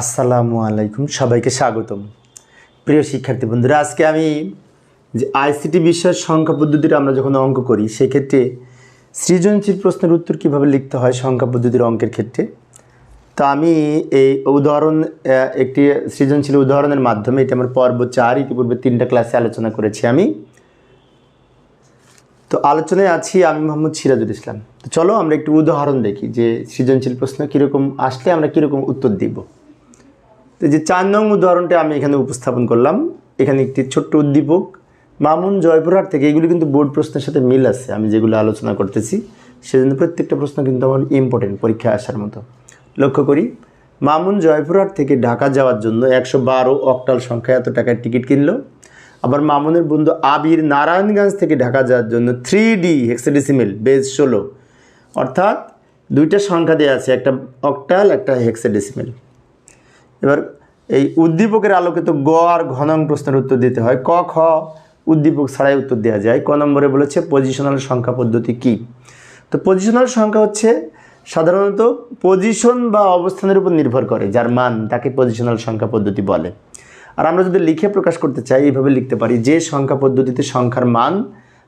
আসসালামু আলাইকুম, সবাইকে স্বাগতম। প্রিয় শিক্ষার্থী বন্ধুরা, আজকে আমি যে আইসিটি বিষয়ের সংখ্যা পদ্ধতির আমরা যখন অঙ্ক করি, সেক্ষেত্রে সৃজনশীল প্রশ্নের উত্তর কীভাবে লিখতে হয় সংখ্যা পদ্ধতির অঙ্কের ক্ষেত্রে? তো আমি এই উদাহরণ একটি সৃজনশীল উদাহরণের মাধ্যমে, এটা আমার পর্ব চার, ইতিপূর্বে তিনটা ক্লাসে আলোচনা করেছি আমি। তো আলোচনায় আছি আমি মোহাম্মদ সিরাজুল ইসলাম। তো চলো আমরা একটু উদাহরণ দেখি যে সৃজনশীল প্রশ্ন কীরকম, আসলে আমরা কীরকম উত্তর দিব। তো যে চার নং উদাহরণটা আমি এখানে উপস্থাপন করলাম। এখানে একটি ছোট্ট উদ্দীপক। মামুন জয়পুরহাট থেকে এগুলি কিন্তু বোর্ড প্রশ্নের সাথে মিল আছে, আমি যেগুলো আলোচনা করতেছি, সেজন্য প্রত্যেকটা প্রশ্ন কিন্তু আমার ইম্পর্টেন্ট পরীক্ষায় আসার মতো। লক্ষ্য করি, মামুন জয়পুরহাট থেকে ঢাকা যাওয়ার জন্য একশো বারো অক্টাল সংখ্যা এত টাকার টিকিট কিনলো। আবার মামুনের বন্ধু আবির নারায়ণগঞ্জ থেকে ঢাকা যাওয়ার জন্য থ্রি ডি হেক্সাডেসিমেল বেজ ষোলো। অর্থাৎ দুইটা সংখ্যা দেওয়া আছে, একটা অক্টাল, একটা হেক্সাডেসিমেল এবার এই উদ্দীপকের আলোকিত গ আর ঘনং প্রশ্নের উত্তর দিতে হয়। ক, খ উদ্দীপক ছাড়াই উত্তর দেওয়া যায়। ক নম্বরে বলেছে পজিশনাল সংখ্যা পদ্ধতি কি? তো পজিশনাল সংখ্যা হচ্ছে সাধারণত পজিশন বা অবস্থানের উপর নির্ভর করে, যার মান তাকে পজিশনাল সংখ্যা পদ্ধতি বলে। আর আমরা যদি লিখে প্রকাশ করতে চাই, এইভাবে লিখতে পারি, যে সংখ্যা পদ্ধতিতে সংখ্যার মান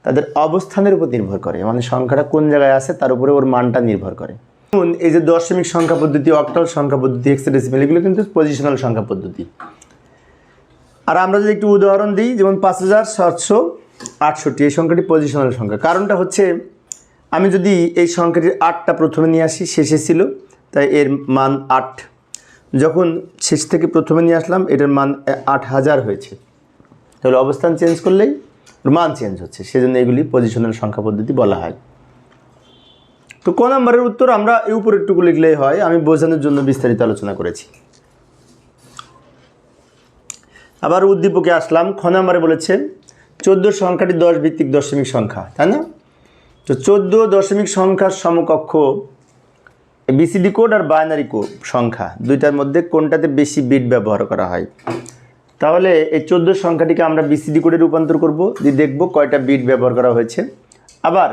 তাদের অবস্থানের উপর নির্ভর করে মানে সংখ্যাটা কোন জায়গায় আছে, তার উপরে ওর মানটা নির্ভর করে। যেমন এই যে দশমিক সংখ্যা পদ্ধতি, অক্টাল সংখ্যা পদ্ধতি হেক্সাডেসিমেল এগুলো কিন্তু পজিশনাল সংখ্যা পদ্ধতি। আর আমরা যদি একটু উদাহরণ দিই, যেমন পাঁচ হাজার সাতশো আটষট্টি, এই সংখ্যাটি পজিশনাল সংখ্যা। কারণটা হচ্ছে, আমি যদি এই সংখ্যাটির আটটা প্রথমে নিয়ে আসি, শেষে ছিল, তাই এর মান আট। যখন শেষ থেকে প্রথমে নিয়ে আসলাম, এটার মান আট হাজার হয়েছে। তাহলে অবস্থান চেঞ্জ করলেই মান চেঞ্জ হচ্ছে। সেজন্য এগুলি পজিশনাল সংখ্যা পদ্ধতি বলা হয়। তো ক নম্বরের উত্তর আমরা এই উপরেরটুকু লিখলেই হয়, আমি বোঝানোর জন্য বিস্তারিত আলোচনা করেছি। আবার উদ্দীপকে আসলাম, খ নম্বরে বলেছে চোদ্দ সংখ্যাটি দশ ভিত্তিক দশমিক সংখ্যা, তাই না? তো চোদ্দ দশমিক সংখ্যার সমকক্ষ বিসিডি কোড আর বাইনারি কোড সংখ্যা, দুইটার মধ্যে কোনটাতে বেশি বিট ব্যবহার করা হয়? তাহলে এই চোদ্দ সংখ্যাটিকে আমরা বিসিডি কোডে রূপান্তর করব, দিয়ে দেখব কয়টা বিট ব্যবহার করা হয়েছে। আবার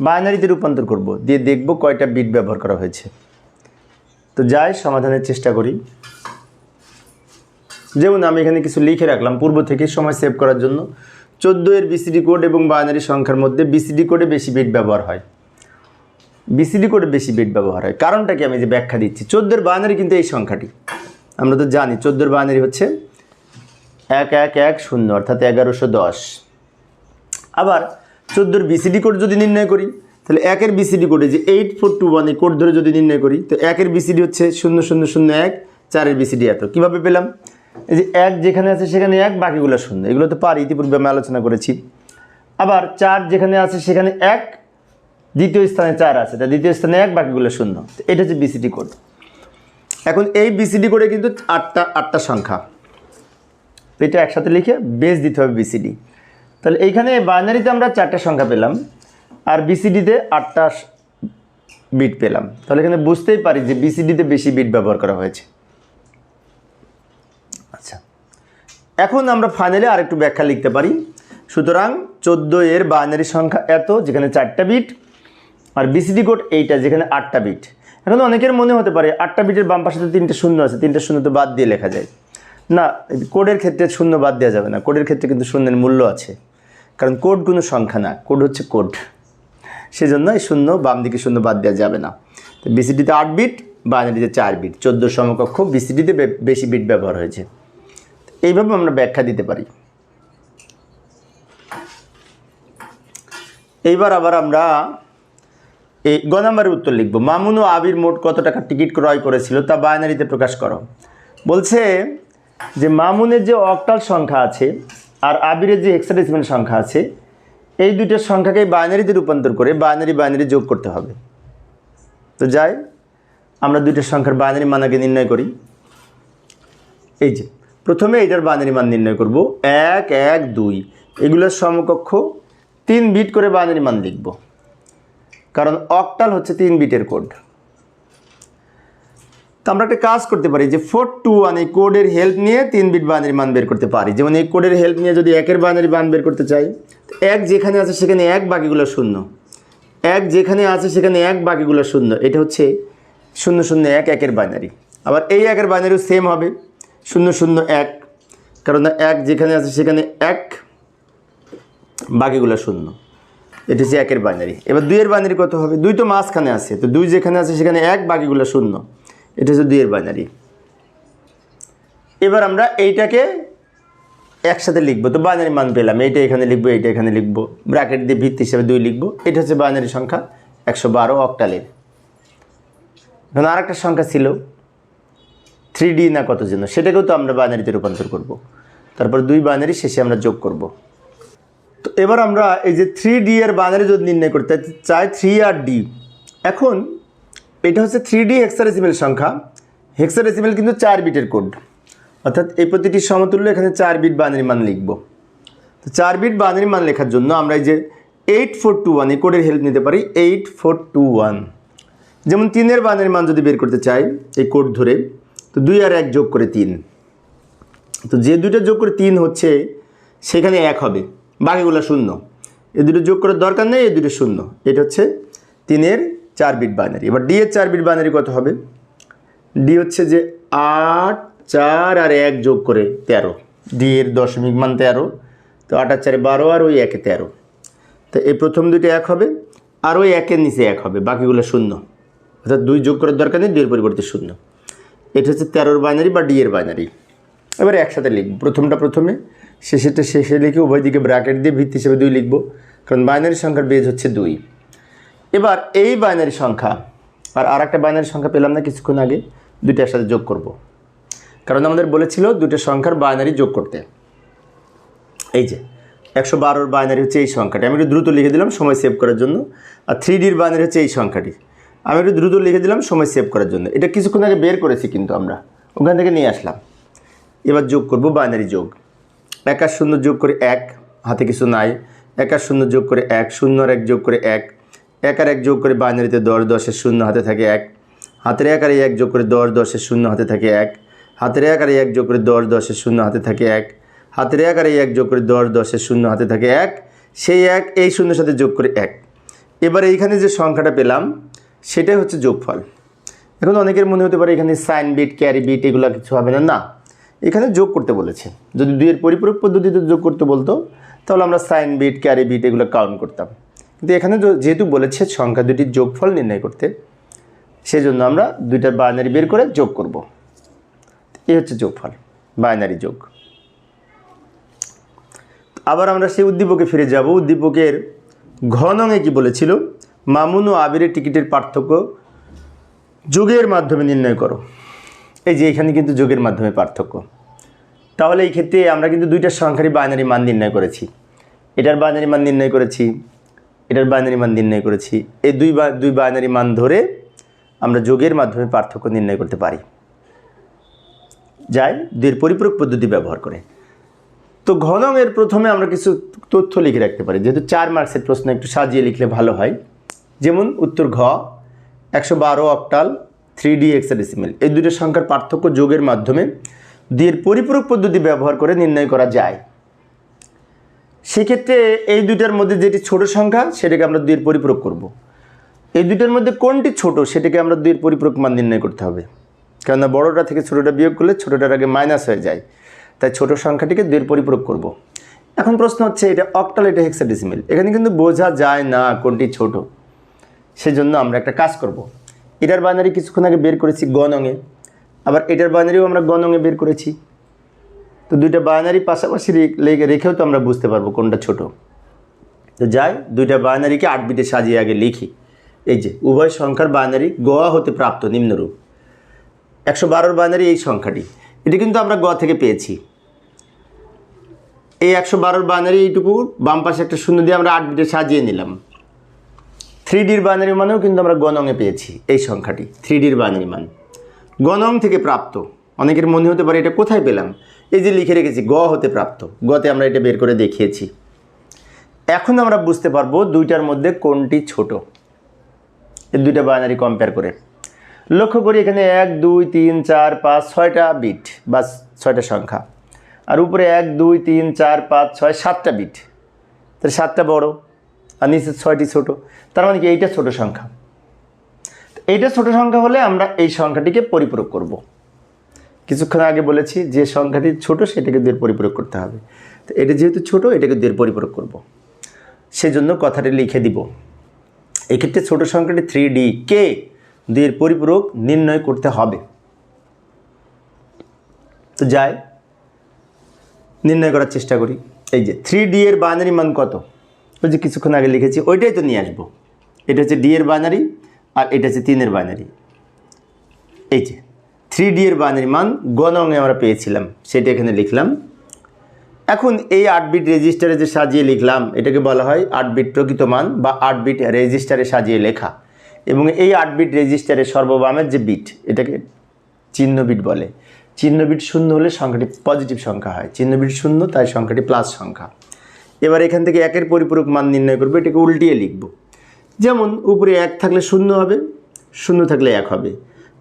বাইনারিতে রূপান্তর করব, দিয়ে দেখব কয়টা বিট ব্যবহার করা হয়েছে। তো যাই, সমাধানের চেষ্টা করি। যেমন আমি এখানে কিছু লিখে রাখলাম পূর্ব থেকে সময় সেভ করার জন্য। চোদ্দ এর বিসিডি কোড এবং বাইনারি সংখ্যার মধ্যে বিসিডি কোডে বেশি বিট ব্যবহার হয়। বিসিডি কোডে বেশি বিট ব্যবহার হয়। কারণটা কি? আমি যে ব্যাখ্যা দিচ্ছি। চোদ্দোর বাইনারি কিন্তু এই সংখ্যাটি। আমরা তো জানি চোদ্দোর বাইনারি হচ্ছে এক এক এক, শূন্য, অর্থাৎ এগারোশো দশ। আবার চোদ্দোর বিসিডি কোড যদি নির্ণয় করি, তাহলে একের বিসিডি কোডে যে এইট ফোর টু ওয়ান এই কোড ধরে যদি নির্ণয় করি, তো একের বিসিডি হচ্ছে শূন্য শূন্য শূন্য এক, চারের বিসিডি এত। কীভাবে পেলাম? এই যে এক যেখানে আছে সেখানে এক, বাকিগুলো শূন্য। এগুলো তো পারি, ইতিপূর্বে আমি আলোচনা করেছি। আবার চার যেখানে আছে সেখানে এক, দ্বিতীয় স্থানে চার আছে। তা দ্বিতীয় স্থানে এক, বাকিগুলো শূন্য। এটা হচ্ছে বিসিডি কোড। এখন এই বিসিডি কোডে কিন্তু আটটা আটটা সংখ্যা। এটা একসাথে লিখে বেস দিতে হবে বিসিডি তাহলে এইখানে বাইনারিতে আমরা চারটা সংখ্যা পেলাম, আর বিসিডিতে আটটা বিট পেলাম। তাহলে এখানে বুঝতেই পারি যে বিসিডিতে বেশি বিট ব্যবহার করা হয়েছে। আচ্ছা। এখন আমরা ফাইনালি আরেকটু ব্যাখ্যা লিখতে পারি। সুতরাং চোদ্দ এর বাইনারি সংখ্যা এত, যেখানে চারটা বিট আর বিসিডি কোড এইটা, যেখানে আটটা বিট এখন অনেকের মনে হতে পারে, আটটা বিটের বাম পাশে তো তিনটে শূন্য আছে, তিনটে শূন্য তো বাদ দিয়ে লেখা যায়। না কোডের ক্ষেত্রে শূন্য বাদ দেওয়া যাবে না। কোডের ক্ষেত্রে কিন্তু শূন্যের মূল্য আছে। কারণ কোড কোনো সংখ্যা না কোড হচ্ছে কোড সেজন্য শূন্য বাম দিকে শূন্য বাদ দেওয়া যাবে না। তো বিসিডিতে আট বিট বাইনারিতে চার বিট চোদ্দ সমকক্ষ বিসিডিতে বেশি বিট ব্যবহার হয়েছে। এইভাবে আমরা ব্যাখ্যা দিতে পারি। এইবার আবার আমরা এই গ নাম্বারের উত্তর লিখব। মামুন ও আবির মোট কত টাকা টিকিট ক্রয় করেছিল তা বাইনারিতে প্রকাশ করো। বলছে যে মামুনের যে অক্টাল সংখ্যা আছে আর আবিরের যে হেক্সাডেসিমেল সংখ্যা আছে, এই দুইটার সংখ্যাকে বাইনারিতে রূপান্তর করে বাইনারি বাইনারি যোগ করতে হবে। তো যাই, আমরা দুইটার সংখ্যার বাইনারি মান আগে নির্ণয় করি। এই যে, প্রথমে এটার বাইনারি মান নির্ণয় করব, এক এক, দুই। এগুলোর সমকক্ষ তিন বিট করে বাইনারি মান লিখব। কারণ অক্টাল হচ্ছে তিন বিটের কোড তো আমরা একটা কাজ করতে পারি যে ফোর টু ওয়ান এই কোডের হেল্প নিয়ে তিন বিট বাইনারি মান বের করতে পারি। যেমন এই কোডের হেল্প নিয়ে যদি একের বাইনারি মান বের করতে চাই, তো এক যেখানে আছে সেখানে এক বাকিগুলো শূন্য। এক যেখানে আছে সেখানে এক বাকিগুলো শূন্য। এটা হচ্ছে শূন্য শূন্য এক একের বাইনারি আবার এই একের বাইনারিও সেম হবে। শূন্য শূন্য এক। কারণ এক যেখানে আছে সেখানে এক বাকিগুলো শূন্য। এটা হচ্ছে একের বাইনারি এবার দুইয়ের বাইনারি কত হবে? দুই তো মাঝখানে আছে। তো দুই যেখানে আছে সেখানে এক বাকিগুলো শূন্য। এটা হচ্ছে দুইয়ের বাইনারি এবার আমরা এইটাকে একসাথে লিখব। তো বাইনারি মান পেলাম, এইটা এখানে লিখব, এইটা এখানে লিখব। ব্র্যাকেট দিয়ে ভিত্তি হিসাবে দুই লিখব। এটা হচ্ছে বাইনারি সংখ্যা, একশো বারো অক্টালের এখন আর একটা সংখ্যা ছিল থ্রি ডি না কত যেন, সেটাকেও তো আমরা বাইনারিতে রূপান্তর করব। তারপর দুই বাইনারি শেষে আমরা যোগ করব। তো এবার আমরা এই যে থ্রি ডি এর বাইনারি যদি নির্ণয় করতে চাই থ্রি আর ডি এখন এটা হচ্ছে থ্রি ডি হেক্সারেসিমেল সংখ্যা। হেক্সারেসিমেল কিন্তু চার বিটের কোড অর্থাৎ এই প্রতিটি সমতুল্য এখানে চার বিট বাইনারি মান লিখব। তো চার বিট বাইনারি মান লেখার জন্য আমরা এই যে এইট ফোর টু ওয়ান এই কোডের হেল্প নিতে পারি এইট ফোর টু ওয়ান যেমন তিনের বাইনারি মান যদি বের করতে চাই এই কোড ধরে, তো দুই আর এক যোগ করে তিন। তো যে দুইটা যোগ করে তিন হচ্ছে, সেখানে এক হবে। বাকিগুলো শূন্য। এই দুটো যোগ করার দরকার নেই এই দুটো শূন্য। এটা হচ্ছে তিনের চার বিট বাইনারি। এবার ডি এর চার বিট বাইনারি কত হবে? ডি হচ্ছে যে আট, চার আর এক যোগ করে তেরো। ডি এর দশমিক মান তেরো, তো আট আর চারে বারো আর ওই একে তেরো। তো এই প্রথম দুইটা এক হবে, আর ওই একের নিচে এক হবে, বাকিগুলো শূন্য। অর্থাৎ দুই যোগ করার দরকার নেই, দুইয়ের পরিবর্তে শূন্য। এটা হচ্ছে তেরোর বাইনারি বা ডি এর বাইনারি। এবারে একসাথে লিখব, প্রথমটা প্রথমে, শেষেরটা শেষে লিখে উভয় দিকে ব্র্যাকেট দিয়ে ভিত্তি হিসেবে দুই লিখব, কারণ বাইনারি সংখ্যার বেজ হচ্ছে দুই। এবার এই বাইনারি সংখ্যা, আর আর একটা বাইনারি সংখ্যা পেলাম না কিছুক্ষণ আগে দুইটা একসাথে যোগ করব। কারণ আমাদের বলেছিল দুটো সংখ্যার বাইনারি যোগ করতে। এই যে, একশো বারোর বাইনারি হচ্ছে এই সংখ্যাটি। আমি একটু দ্রুত লিখে দিলাম, সময় সেভ করার জন্য। আর থ্রি ডির বাইনারি হচ্ছে এই সংখ্যাটি। আমি একটু দ্রুত লিখে দিলাম, সময় সেভ করার জন্য। এটা কিছুক্ষণ আগে বের করেছি কিন্তু আমরা। ওখান থেকে নিয়ে আসলাম। এবার যোগ করব বাইনারি যোগ। এক আর শূন্য যোগ করে এক, হাতে কিছু নাই। এক আর শূন্য যোগ করে এক শূন্য আর এক যোগ করে এক। এক আর এক যোগ করে বাইনারিতে দশ দশের শূন্য, হাতে থাকে এক। হাতের এক আর এক যোগ করে দশ দশের শূন্য, হাতে থাকে এক। হাতের এক আর এক যোগ করে দশ দশের শূন্য, হাতে থাকে এক। হাতের এক আর এক যোগ করে দশ দশের শূন্য, হাতে থাকে এক। সেই এক, এই শূন্যের সাথে যোগ করে এক। এবার এইখানে যে সংখ্যাটা পেলাম, সেটাই হচ্ছে যোগফল। এখন অনেকের মনে হতে পারে এখানে সাইন বিট ক্যারি বিট এগুলো কিছু হবে না না। এখানে যোগ করতে বলেছে। যদি দুইয়ের পরিপূরক পদ্ধতিতে যোগ করতে বলতো, তাহলে আমরা সাইন বিট ক্যারি বিট এগুলো কাউন্ট করতাম। কিন্তু এখানে যেহেতু বলেছে সংখ্যা দুটির যোগফল নির্ণয় করতে, সেজন্য আমরা দুইটার বাইনারি বের করে যোগ করব। এই হচ্ছে যোগফল বাইনারি যোগ। আবার আমরা সেই উদ্দীপকে ফিরে যাব। উদ্দীপকের ঘনঙে কি বলেছিল? মামুন ও আবিরের টিকিটের পার্থক্য যোগের মাধ্যমে নির্ণয় করো। এই যে এখানে কিন্তু যোগের মাধ্যমে পার্থক্য। তাহলে এই ক্ষেত্রে আমরা কিন্তু দুইটা সংখ্যারই বাইনারি মান নির্ণয় করেছি। এটার বাইনারি মান নির্ণয় করেছি। এটার বাইনারি মান নির্ণয় করেছি। এই দুই দুই বাইনারি মান ধরে আমরা যোগের মাধ্যমে পার্থক্য নির্ণয় করতে পারি। যাই, দুইয়ের পরিপূরক পদ্ধতি ব্যবহার করে। তো ঘনমের প্রথমে আমরা কিছু তথ্য লিখে রাখতে পারি। যেহেতু চার মার্কসের প্রশ্ন একটু সাজিয়ে লিখলে ভালো হয়। যেমন উত্তর ঘ, একশো বারো অক্টাল থ্রি ডি এক্সাডেসিমেল এই দুটো সংখ্যার পার্থক্য যোগের মাধ্যমে দুইয়ের পরিপূরক পদ্ধতি ব্যবহার করে নির্ণয় করা যায়। সেক্ষেত্রে এই দুইটার মধ্যে যেটি ছোট সংখ্যা, সেটাকে আমরা দুইয়ের পরিপূরক করব। এই দুইটার মধ্যে কোনটি ছোট, সেটাকে আমরা দুইয়ের পরিপূরক মান নির্ণয় করতে হবে কেননা বড়টা থেকে ছোটোটা বিয়োগ করলে ছোটোটার আগে মাইনাস হয়ে যায় তাই ছোট সংখ্যাটিকে দুইয়ের পরিপূরক করব। এখন প্রশ্ন হচ্ছে, এটা অক্টাল, এটা হেক্সাডেসিমেল এখানে কিন্তু বোঝা যায় না কোনটি ছোট সেজন্য আমরা একটা কাজ করব। এটার বাইনারি কিছুক্ষণ আগে বের করেছি গণঙে আবার এটার বাইনারিও আমরা গণঙে বের করেছি তো দুইটা বাইনারি পাশাপাশি রেখেও তো আমরা বুঝতে পারব কোনটা ছোট। তো যাই, দুইটা বাইনারিকে আট বিটে সাজিয়ে আগে লিখি। এই যে, উভয় সংখ্যার বাইনারি গোয়া হতে প্রাপ্ত নিম্নরূপ। একশো বারোর বাইনারি এই সংখ্যাটি। এটি কিন্তু আমরা গোয়া থেকে পেয়েছি। এই একশো বারোর বাইনারি এইটুকু, বাম পাশে একটা শূন্য দিয়ে আমরা আট বিটে সাজিয়ে নিলাম। থ্রি ডির বাইনারি মানেও কিন্তু আমরা গণঙে পেয়েছি এই সংখ্যাটি থ্রি ডির বাইনারি মান। গণং থেকে প্রাপ্ত। অনেকের মনে হতে পারে এটা কোথায় পেলাম? এই যে লিখে রেখেছি, গ হতে প্রাপ্ত। গতে আমরা এটা বের করে দেখিয়েছি। এখন আমরা বুঝতে পারব দুইটার মধ্যে কোনটি ছোট। এই দুইটা বাইনারি কম্পেয়ার করে। লক্ষ্য করি এখানে এক, দুই, তিন, চার, পাঁচ, ছয়টা বিট বা ছয়টা সংখ্যা। আর উপরে এক, দুই, তিন, চার, পাঁচ, ছয়, সাতটা বিট তাহলে সাতটা বড়, আর নিচে ছয়টি ছোট। তার মানে কি এইটা ছোট সংখ্যা। এইটা ছোট সংখ্যা হলে আমরা এই সংখ্যাটিকে পরিপূরক করব। কিছুক্ষণ আগে বলেছি যে সংখ্যাটি ছোট, সেটাকে দুয়ের পরিপূরক করতে হবে। তো এটা যেহেতু ছোট, এটাকে দুয়ের পরিপূরক করব। সেজন্য কথাটি লিখে দিব। এক্ষেত্রে ছোট সংখ্যাটি থ্রি ডি কে দুইয়ের পরিপূরক নির্ণয় করতে হবে। তো যাই, নির্ণয় করার চেষ্টা করি। এই যে থ্রি ডি এর বাইনারি মান কত? ওই যে কিছুক্ষণ আগে লিখেছি, ওইটাই তো নিয়ে আসব। এটা হচ্ছে ডি এর বাইনারি আর এটা হচ্ছে তিনের বাইনারি এই যে থ্রি ডি এর বাইনারি মান গণঙে আমরা পেয়েছিলাম, সেটা এখানে লিখলাম। এখন এই আট বিট রেজিস্টারে যে সাজিয়ে লিখলাম, এটাকে বলা হয় আট বিট প্রকৃত মান বা আট বিট রেজিস্টারে সাজিয়ে লেখা। এবং এই আট বিট রেজিস্টারে সর্ববামের যে বিট এটাকে চিহ্ন বিট বলে। চিহ্ন বিট শূন্য হলে সংখ্যাটি পজিটিভ সংখ্যা হয়। চিহ্ন বিট শূন্য, তাই সংখ্যাটি প্লাস সংখ্যা। এবার এখান থেকে একের পরিপূরক মান নির্ণয় করব, এটাকে উল্টিয়ে লিখব। যেমন, উপরে এক থাকলে শূন্য হবে, শূন্য থাকলে এক হবে।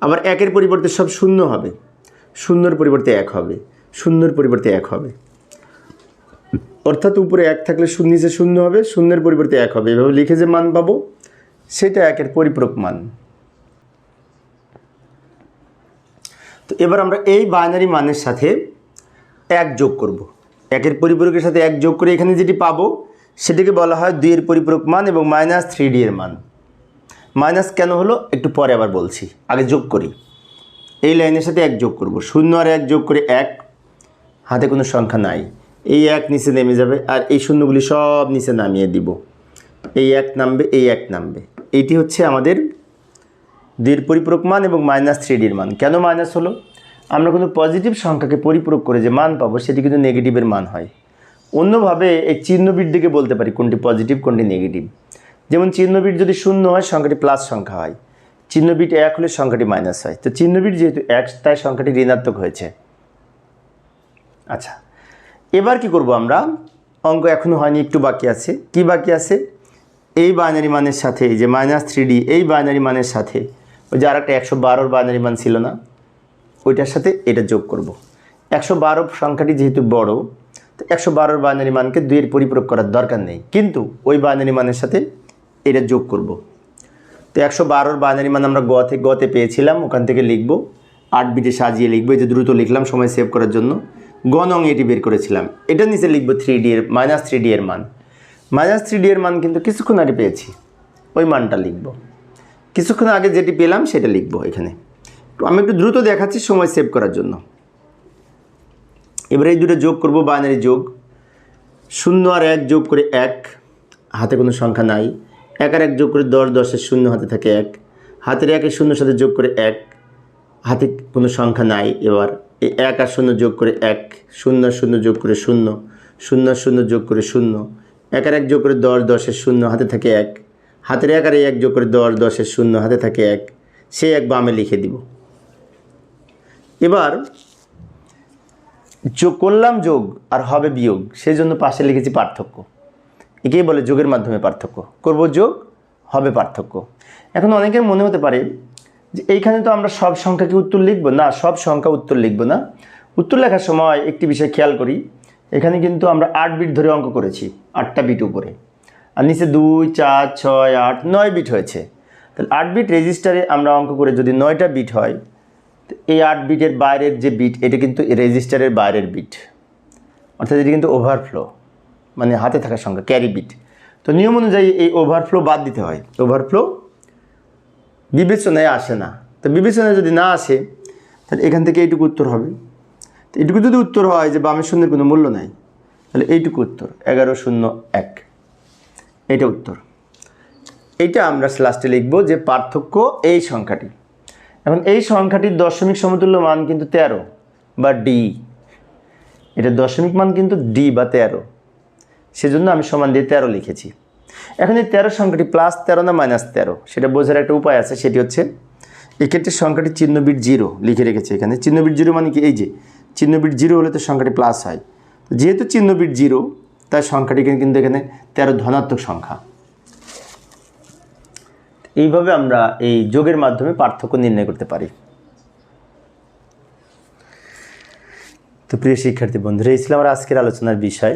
আবার একের পরিবর্তে সব শূন্য হবে। শূন্যর পরিবর্তে এক হবে। শূন্যর পরিবর্তে এক হবে। অর্থাৎ উপরে এক থাকলে শূন্য, নিচে শূন্য হবে। শূন্যের পরিবর্তে এক হবে। এভাবে লিখে যে মান পাবো, সেটা একের পরিপূরক মান। তো এবার আমরা এই বাইনারি মানের সাথে এক যোগ করব। একের পরিপূরকের সাথে এক যোগ করে এখানে যেটি পাবো, সেটিকে বলা হয় দুইয়ের পরিপূরক মান এবং মাইনাস থ্রি ডি এর মান। মাইনাস কেন হলো? একটু পরে আবার বলছি। আগে যোগ করি। এই লাইনের সাথে এক যোগ করব। শূন্য আর এক যোগ করে এক, হাতে কোনো সংখ্যা নাই। এই এক নিচে নেমে যাবে আর এই শূন্যগুলি সব নিচে নামিয়ে দিব। এই এক নামবে, এই এক নামবে। এইটি হচ্ছে আমাদের দুইয়ের পরিপূরক মান এবং মাইনাস থ্রি ডির মান। কেন মাইনাস হলো? আমরা কোনো পজিটিভ সংখ্যাকে পরিপূরক করে যে মান পাবো, সেটি কিন্তু নেগেটিভের মান হয়। অন্যভাবে এই চিহ্নবিট বলতে পারি কোনটি পজিটিভ কোনটি নেগেটিভ যেমন চিহ্নবিট যদি শূন্য হয়, সংখ্যাটি প্লাস সংখ্যা হয়। চিহ্নবিট এক হলে সংখ্যাটি মাইনাস হয়। তো চিহ্নবিট যেহেতু এক, তাই সংখ্যাটি ঋণাত্মক হয়েছে। আচ্ছা এবার কি করব আমরা? অঙ্ক এখনও হয়নি, একটু বাকি আছে। কি বাকি আছে? এই বাইনারি মানের সাথে যে মাইনাস থ্রি এই বাইনারি মানের সাথে, ওই যে আর একটা একশো বারোর বাইনারি মান ছিল না, ওইটার সাথে এটা যোগ করব। একশো বারো সংখ্যাটি যেহেতু বড়, তো একশো বারোর বাইনারি মানকে দুইয়ের পরিপূরক করার দরকার নেই। কিন্তু ওই বাইনারি মানের সাথে এটা যোগ করব। তো একশো বারোর বাইনারি মান আমরা গতে গতে পেয়েছিলাম, ওখান থেকে লিখব। আট বিটে সাজিয়ে লিখব, এই যে দ্রুত লিখলাম, সময় সেভ করার জন্য। গনং এটি বের করেছিলাম। এটা নিচে লিখব থ্রি ডি এর মাইনাস থ্রি ডি এর মান। মাইনাস থ্রি ডি এর মান কিন্তু কিছুক্ষণ আগে পেয়েছি। ওই মানটা লিখব। কিছুক্ষণ আগে যেটি পেলাম, সেটা লিখব এখানে। তো আমি একটু দ্রুত দেখাচ্ছি, সময় সেভ করার জন্য। এবার এই দুটো যোগ করব বাইনারি যোগ। শূন্য আর এক যোগ করে এক। হাতে কোনো সংখ্যা নাই। এক আর এক যোগ করে দশ, দশের শূন্য হাতে থাকে এক। হাতের একের শূন্যর সাথে যোগ করে এক। হাতে কোনো সংখ্যা নাই এবার। এই এক আর শূন্য যোগ করে এক। শূন্য শূন্য যোগ করে শূন্য। শূন্য শূন্য যোগ করে শূন্য। এক আর এক যোগ করে দশ, দশের শূন্য হাতে থাকে এক। হাতের এক আর এক যোগ করে দশ, দশের শূন্য হাতে থাকে এক। সে এক বামে লিখে দিব। এবার যোগ করলাম যোগ আর হবে বিয়োগ। সেই জন্য পাশে লিখেছি পার্থক্য। একেই বলে যোগের মাধ্যমে পার্থক্য। করব যোগ, হবে পার্থক্য। এখন অনেকের মনে হতে পারে যে এইখানে তো আমরা সব সংখ্যাকে উত্তর লিখব। না, সব সংখ্যা উত্তর লিখব না। উত্তর লেখার সময় একটি বিষয় খেয়াল করি। এখানে কিন্তু আমরা আট বিট ধরে অঙ্ক করেছি, আটটা বিট উপরে। আর নিচে দুই, চার, ছয়, আট, নয় বিট হয়েছে। তাহলে আট বিট রেজিস্টারে আমরা অঙ্ক করে যদি নয়টা বিট হয়, তো এই আট বিটের বাইরের যে বিট, এটা কিন্তু রেজিস্টারের বাইরের বিট। অর্থাৎ এটি কিন্তু ওভারফ্লো মানে হাতে থাকা সংখ্যা ক্যারি বিট তো নিয়ম অনুযায়ী এই ওভারফ্লো বাদ দিতে হয়। ওভারফ্লো বিবেচনায় আসে না। তো বিবেচনায় যদি না আসে, তাহলে এখান থেকে এইটুকু উত্তর হবে। তো এইটুকু যদি উত্তর হয় যে বামের শূন্যের কোনো মূল্য নাই, তাহলে এইটুকু উত্তর, এগারো শূন্য এক। এটা উত্তর। এইটা আমরা লাস্টে লিখব যে পার্থক্য এই সংখ্যাটি। এখন এই সংখ্যাটির দশমিক সমতুল্য মান কিন্তু তেরো বা ডি এটা দশমিক মান কিন্তু ডি বা তেরো। সেজন্য আমি সমান দিয়ে তেরো লিখেছি। এখন এই তেরো সংখ্যাটি প্লাস তেরো না মাইনাস তেরো, সেটা বোঝার একটা উপায় আছে, সেটি হচ্ছে এক্ষেত্রে সংখ্যাটি চিহ্নবিট জিরো লিখে রেখেছে এখানে। চিহ্নবিট জিরো মানে কি? এই যে, চিহ্নবিট জিরো হলে তো সংখ্যাটি প্লাস হয়। যেহেতু চিহ্নবিট জিরো, তাই সংখ্যাটি কিন্তু এখানে তেরো ধনাত্মক সংখ্যা। এইভাবে আমরা এই যোগের মাধ্যমে পার্থক্য নির্ণয় করতে পারি। তো প্রিয় শিক্ষার্থী বন্ধুরা, এই ছিল আমার আজকের আলোচনার বিষয়।